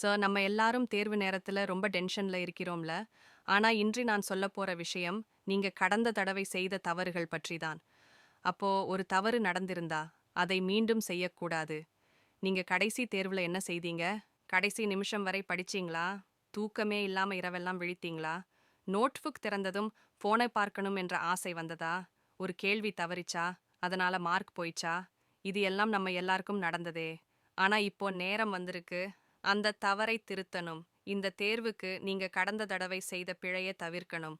So நம்ம எல்லாரும் தேர்வு நேரத்தில் ரொம்ப டென்ஷனில் இருக்கிறோம்ல. ஆனால் இன்று நான் சொல்ல போகிற விஷயம் நீங்கள் கடந்த தடவை செய்த தவறுகள் பற்றி தான். அப்போ ஒரு தவறு நடந்திருந்தா அதை மீண்டும் செய்யக்கூடாது. நீங்கள் கடைசி தேர்வில் என்ன செய்தீங்க? கடைசி நிமிஷம் வரை படிச்சீங்களா? தூக்கமே இல்லாமல் இரவெல்லாம் விழித்தீங்களா? நோட்புக் திறந்ததும் ஃபோனை பார்க்கணும் என்ற ஆசை வந்ததா? ஒரு கேள்வி தவறிச்சா? அதனால மார்க் போயிச்சா? இது எல்லாம் நம்ம எல்லாருக்கும் நடந்ததே. ஆனா இப்போ நேரம் வந்திருக்கு. அந்த தவறை திருத்தணும். இந்த தேர்வுக்கு நீங்க கடந்த தடவை செய்த பிழையை தவிர்க்கணும்.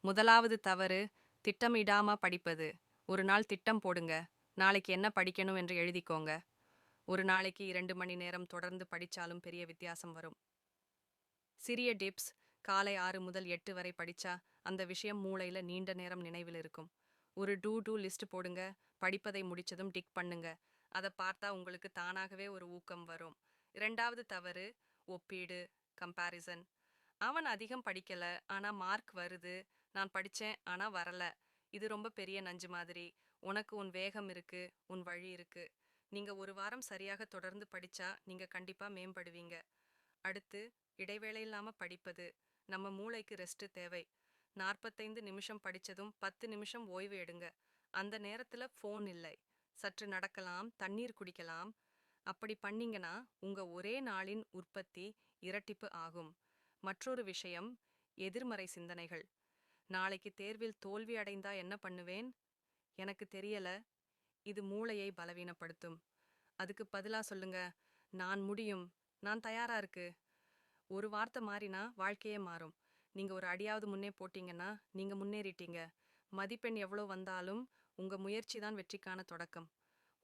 முதலாவது தவறு திட்டமிடாம படிப்பது. ஒரு நாள் திட்டம் போடுங்க. நாளைக்கு என்ன படிக்கணும் என்று எழுதிக்கோங்க. ஒரு நாளைக்கு இரண்டு மணி நேரம் தொடர்ந்து படிச்சாலும் பெரிய வித்தியாசம் வரும். சிறிய டிப்ஸ். காலை ஆறு முதல் எட்டு வரை படிச்சா அந்த விஷயம் மூளையில நீண்ட நேரம் நினைவில் இருக்கும். ஒரு டூ டூ லிஸ்ட் போடுங்க. படிப்பதை முடிச்சதும் டிக் பண்ணுங்க. அதை பார்த்தா உங்களுக்கு தானாகவே ஒரு ஊக்கம் வரும். இரண்டாவது தவறு ஒப்பீடு கம்பேரிசன் அவன் அதிகம் படிக்கல ஆனா மார்க் வருது. நான் படிச்சேன் ஆனா வரல. இது ரொம்ப பெரிய நஞ்சு மாதிரி. உனக்கு உன் வேகம் இருக்கு உன் வழி இருக்கு. நீங்க ஒரு வாரம் சரியாக தொடர்ந்து படிச்சா நீங்க கண்டிப்பா மேம்படுவீங்க. அடுத்து இடைவேளை இல்லாம படிப்பது. நம்ம மூளைக்கு ரெஸ்ட் தேவை. நாற்பத்தைந்து நிமிஷம் படிச்சதும் பத்து நிமிஷம் ஓய்வு எடுங்க. அந்த நேரத்துல ஃபோன் இல்லை. சற்று நடக்கலாம் தண்ணீர் குடிக்கலாம். அப்படி பண்ணீங்கன்னா உங்க ஒரே நாளின் உற்பத்தி இரட்டிப்பு ஆகும். மற்றொரு விஷயம் எதிர்மறை சிந்தனைகள். நாளைக்கு தேர்வில் தோல்வி அடைந்தா என்ன பண்ணுவேன்? எனக்கு தெரியல. இது மூளையை பலவீனப்படுத்தும். அதுக்கு பதிலா சொல்லுங்க. நான் முடியும். நான் தயாரா இருக்கு. ஒரு வார்த்தை மாறினா வாழ்க்கையே மாறும். நீங்க ஒரு அடியாவது முன்னே போட்டீங்கன்னா நீங்க முன்னேறிட்டீங்க. மதிப்பெண் எவ்வளோ வந்தாலும் உங்க முயற்சி தான் வெற்றிக்கான தொடக்கம்.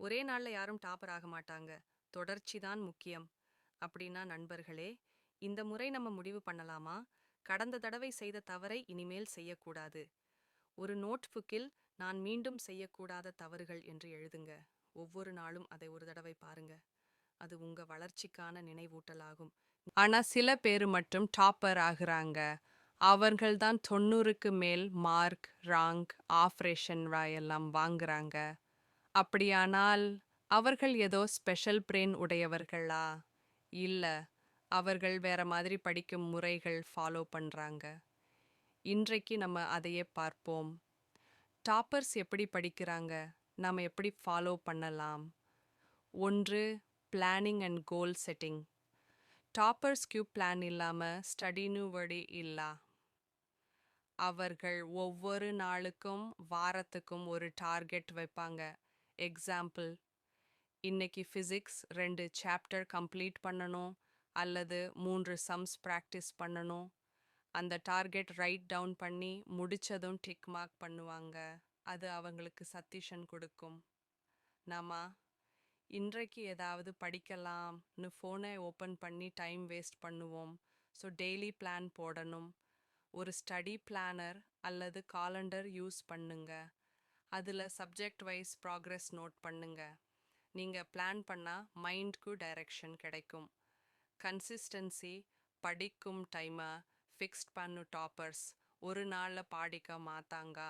ஒரே நாள்ல யாரும் டாப்பர் ஆக மாட்டாங்க. தொடர்ச்சி தான் முக்கியம். அப்படின்னா நண்பர்களே இந்த முறை நம்ம முடிவு பண்ணலாமா? கடந்த தடவை செய்த தவறை இனிமேல் செய்யக்கூடாது. ஒரு நோட்புக்கில் நான் மீண்டும் செய்யக்கூடாத தவறுகள் என்று எழுதுங்க. ஒவ்வொரு நாளும் அதை ஒரு தடவை பாருங்க. அது உங்க வளர்ச்சிக்கான நினைவூட்டலாகும். ஆனா சில பேர் மட்டும் டாப்பர் ஆகுறாங்க. அவர்கள்தான் தொண்ணூறுக்கு மேல் மார்க் ராங்க் ஆப்ரேஷன் எல்லாம் வாங்குறாங்க. அப்படியானால் அவர்கள் ஏதோ ஸ்பெஷல் பிரெயின் உடையவர்களா? இல்லை அவர்கள் வேற மாதிரி படிக்கும் முறைகள் ஃபாலோ பண்றாங்க. இன்றைக்கு நம்ம அதையே பார்ப்போம். டாப்பர்ஸ் எப்படி படிக்கிறாங்க? நாம எப்படி ஃபாலோ பண்ணலாம்? ஒன்று planning and goal setting. Toppers Q plan இல்லாம ஸ்டடின்னு வழி இல்லா. அவர்கள் ஒவ்வொரு நாளுக்கும் வாரத்துக்கும் ஒரு டார்கெட் வைப்பாங்க. எக்ஸாம்பிள் இன்னைக்கு ஃபிசிக்ஸ் ரெண்டு சாப்டர் கம்ப்ளீட் பண்ணணும் அல்லது மூன்று சம்ஸ் ப்ராக்டிஸ் பண்ணணும். அந்த டார்கெட் ரைட் டவுன் பண்ணி முடித்ததும் டிக் மார்க் பண்ணுவாங்க. அது அவங்களுக்கு சத்திஷன் கொடுக்கும். நாம இன்றைக்கு ஏதாவது படிக்கலாம்னு ஃபோனை ஓப்பன் பண்ணி டைம் வேஸ்ட் பண்ணுவோம். ஸோ டெய்லி பிளான் போடணும். ஒரு ஸ்டடி பிளானர் அல்லது காலண்டர் யூஸ் பண்ணுங்கள் அதில் சப்ஜெக்ட் வைஸ் ப்ராக்ரஸ் நோட் பண்ணுங்க. நீங்கள் பிளான் பண்ணால் மைண்ட்க்கு டைரக்ஷன் கிடைக்கும். கன்சிஸ்டன்சி படிக்கும் டைமை ஃபிக்ஸ்ட் பண்ணு டாப்பர்ஸ் ஒரு நாளில் பாடிக்க மாத்தாங்க.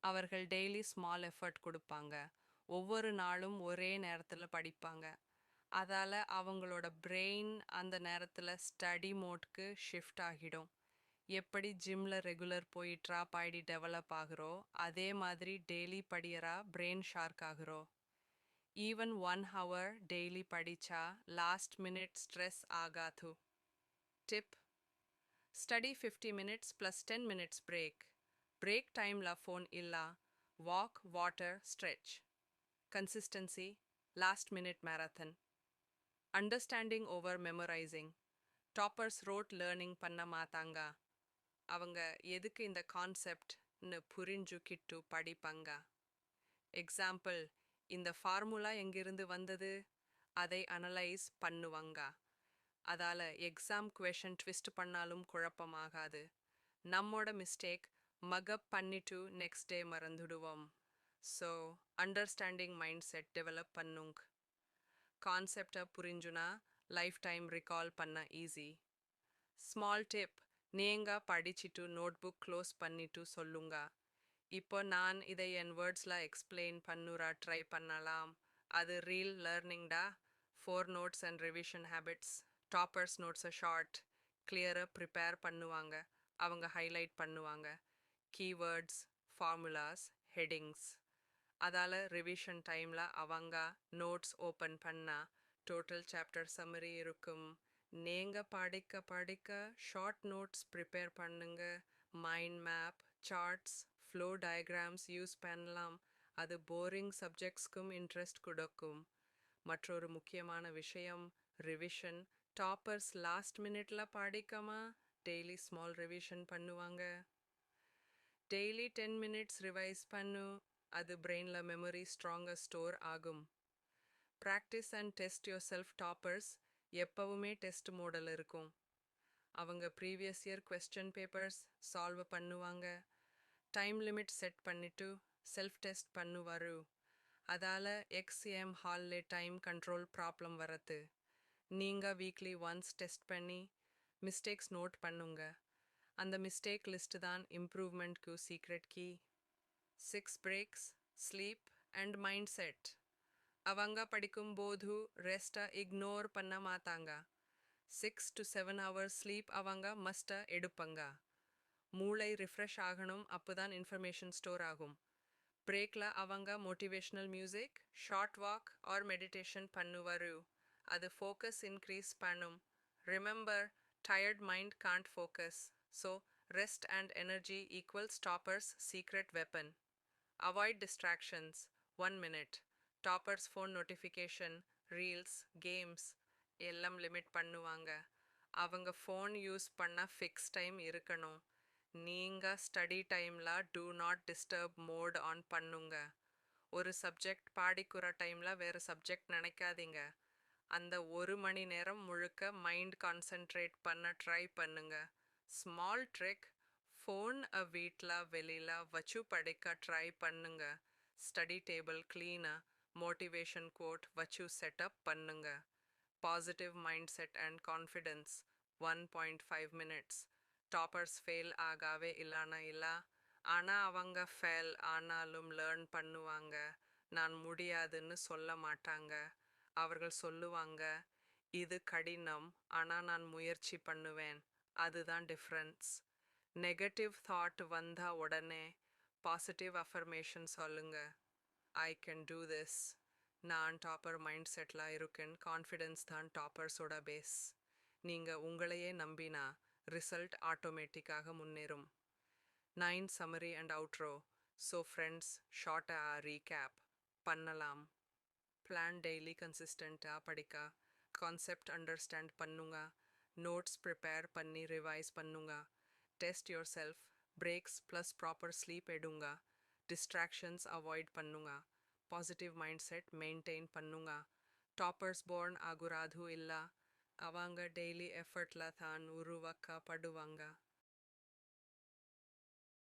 அவர்கள் டெய்லி ஸ்மால் எஃபர்ட் கொடுப்பாங்க. ஒவ்வொரு நாளும் ஒரே நேரத்தில் படிப்பாங்க. அதால் அவங்களோட பிரெயின் அந்த நேரத்தில் ஸ்டடி மோட்க்கு ஷிஃப்ட் ஆகிடும். எப்படி ஜிம்ல ரெகுலர் போய் ட்ராப் ஆயிடி டெவலப் ஆகுறோ அதே மாதிரி டெய்லி படியறா பிரெயின் ஷார்க் ஆகுறோ. ஈவன் ஒன் ஹவர் டெய்லி படிச்சா லாஸ்ட் மினிட் ஸ்ட்ரெஸ் ஆகாது. Tip study fifty minutes plus ten minutes break break டைமில் ஃபோன் இல்லா walk water stretch consistency last minute marathon understanding over memorising toppers rote learning பண்ண மாட்டாங்க. அவங்க எதுக்கு இந்த கான்செப்ட்னு புரிஞ்சுக்கிட்டு படிப்பாங்க? எக்ஸாம்பிள் இந்த ஃபார்முலா எங்கிருந்து வந்தது? அதை அனலைஸ் பண்ணுவாங்க. அதால எக்ஸாம் கொஷன் ட்விஸ்ட் பண்ணாலும் குழப்பமாகாது. நம்மோட மிஸ்டேக் மகப் பண்ணிட்டு நெக்ஸ்ட் டே மறந்துடுவோம். So understanding mind set develop பண்ணுங்க. கான்செப்டை புரிஞ்சுனா லைஃப் டைம் ரிகால் பண்ண ஈஸி ஸ்மால் டிப் நீங்க படிச்சுட்டு நோட்புக் க்ளோஸ் பண்ணிட்டு சொல்லுங்க. இப்போ நான் இதை என் வேர்ட்ஸில் எக்ஸ்பிளைன் பண்ணுறா ட்ரை பண்ணலாம். அது reel லேர்னிங்டா four notes and revision habits toppers நோட்ஸை short கிளியராக ப்ரிப்பேர் பண்ணுவாங்க. அவங்க ஹைலைட் பண்ணுவாங்க. கீவேர்ட்ஸ் ஃபார்முலாஸ் ஹெட்டிங்ஸ் அதால் ரிவிஷன் டைமில் அவங்க நோட்ஸ் ஓப்பன் பண்ணால் டோட்டல் சாப்டர் சம்மரி இருக்கும். நீங்கள் படிக்க படிக்க ஷார்ட் நோட்ஸ் ப்ரிப்பேர் பண்ணுங்க. Mind map charts flow diagrams use பண்ணலாம். அது போரிங் சப்ஜெக்ட்ஸ்க்கும் இன்ட்ரெஸ்ட் கொடுக்கும். மற்றொரு முக்கியமான விஷயம் ரிவிஷன் டாப்பர்ஸ் லாஸ்ட் மினிட்ல படிக்கமா? டெய்லி ஸ்மால் ரிவிஷன் பண்ணுவாங்க. டெய்லி டென் மினிட்ஸ் ரிவைஸ் பண்ணு. அது பிரெயினில் மெமரி ஸ்ட்ராங்காக ஸ்டோர் ஆகும். Practice and test yourself toppers எப்பவுமே டெஸ்ட் மோடல் இருக்கும். அவங்க previous year question papers solve பண்ணுவாங்க. டைம் லிமிட் செட் பண்ணிட்டு செல்ஃப் டெஸ்ட் பண்ணுவார். அதால் எக்ஸ்எம் ஹாலில் டைம் கண்ட்ரோல் ப்ராப்ளம் வரது. நீங்கள் வீக்லி ஒன்ஸ் டெஸ்ட் பண்ணி மிஸ்டேக்ஸ் நோட் பண்ணுங்க. அந்த மிஸ்டேக் லிஸ்ட் தான் இம்ப்ரூவ்மெண்ட்க்கு secret key. Six breaks sleep and mind set. அவங்க படிக்கும்போது ரெஸ்ட்டை இக்னோர் பண்ண மாட்டாங்க. Six to seven hours sleep அவங்க மஸ்ட்டாக எடுப்பாங்க. மூளை ரிஃப்ரெஷ் ஆகணும் அப்போ தான் இன்ஃபர்மேஷன் ஸ்டோர் ஆகும் பிரேக்கில் அவங்க motivational music short walk or meditation பண்ணுவாரு. அது ஃபோக்கஸ் இன்க்ரீஸ் பண்ணும். Remember tired mind can't focus so rest and energy equal toppers secret weapon avoid distractions one minute toppers phone notification reels games எல்லாம் limit பண்ணுவாங்க. அவங்க phone use பண்ண fix time இருக்கணும். நீங்கள் study டைமில் do not disturb mode on பண்ணுங்க. ஒரு subject பாடிக்குற டைமில் வேறு சப்ஜெக்ட் நினைக்காதீங்க. அந்த ஒரு மணி நேரம் முழுக்க மைண்ட் கான்சென்ட்ரேட் பண்ண ட்ரை பண்ணுங்க. ஸ்மால் ட்ரிக் ஃபோன் வீட்டில் வெளியில் வச்சு படிக்க ட்ரை பண்ணுங்க. ஸ்டடி டேபிள் க்ளீனாக மோட்டிவேஷன் கோட் வச்சு செட்டப் பண்ணுங்க positive mind set and confidence one point five minutes toppers fail ஆகாவே இல்லைனா இல்லை ஆனால் அவங்க ஃபெயில் ஆனாலும் லேர்ன் பண்ணுவாங்க நான் முடியாதுன்னு சொல்ல மாட்டாங்க அவர்கள் சொல்லுவாங்க இது கடினம் ஆனால் நான் முயற்சி பண்ணுவேன் அதுதான் டிஃப்ரென்ஸ் நெகட்டிவ் தாட் வந்தால் உடனே பாசிட்டிவ் அஃபர்மேஷன் சொல்லுங்கள் ஐ கேன் டூ திஸ் நான் டாப்பர் மைண்ட் செட்டிலாக இருக்கேன். கான்ஃபிடென்ஸ் தான் டாப்பர்ஸோட பேஸ் நீங்கள் உங்களையே நம்பினா ரிசல்ட் ஆட்டோமேட்டிக்காக முன்னேறும். Nine summary and outro so friends ஷார்ட்டாக ரீகேப் பண்ணலாம். பிளான் டெய்லி கன்சிஸ்டண்ட்டாக படிக்க. கான்செப்ட் அண்டர்ஸ்டாண்ட் பண்ணுங்க. நோட்ஸ் ப்ரிப்பேர் பண்ணி ரிவைஸ் பண்ணுங்க. Test yourself breaks plus proper sleep எடுங்க. டிஸ்ட்ராக்ஷன்ஸ் அவாய்ட் பண்ணுங்க பாசிட்டிவ் மைண்ட் செட் மெயின்டைன் பண்ணுங்க டாப்பர்ஸ் போர்ன் ஆகுராது இல்லை அவங்க டெய்லி எஃபர்ட்டில் தான் உருவாக்கப்படுவாங்க